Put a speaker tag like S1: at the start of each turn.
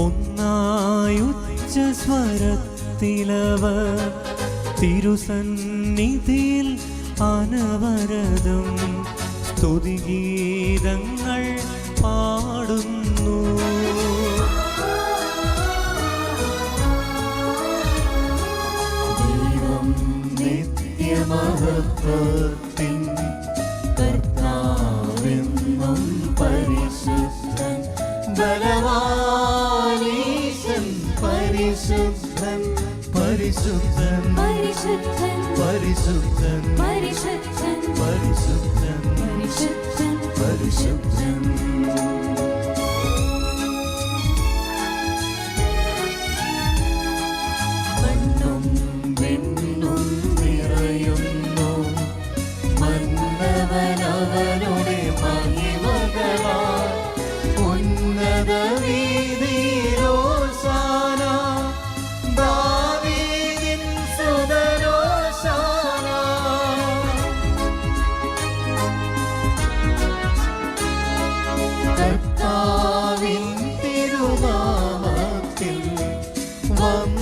S1: ഉച്ചസ്വരത്തിലവർ തിരുസന്നിധിയിൽ അനവരതം സ്തുതിഗീതങ്ങൾ പാടുന്നു. നിത്യമഹത്വത്തിൻ കർത്താവെന്നും പരിശുദ്ധൻ ബലവാനീശൻ പരിശുദ്ധൻ പരിശുദ്ധൻ
S2: പരിശുദ്ധൻ
S1: പരിശുദ്ധൻ
S2: പരിശുദ്ധൻ
S1: പരിശുദ്ധൻ
S2: പരിശുദ്ധൻ.
S1: പരിശുദ്ധൻ. മണ്ണും വിണ്ണും നിറയുന്നു. മന്നവനവനുടെ One.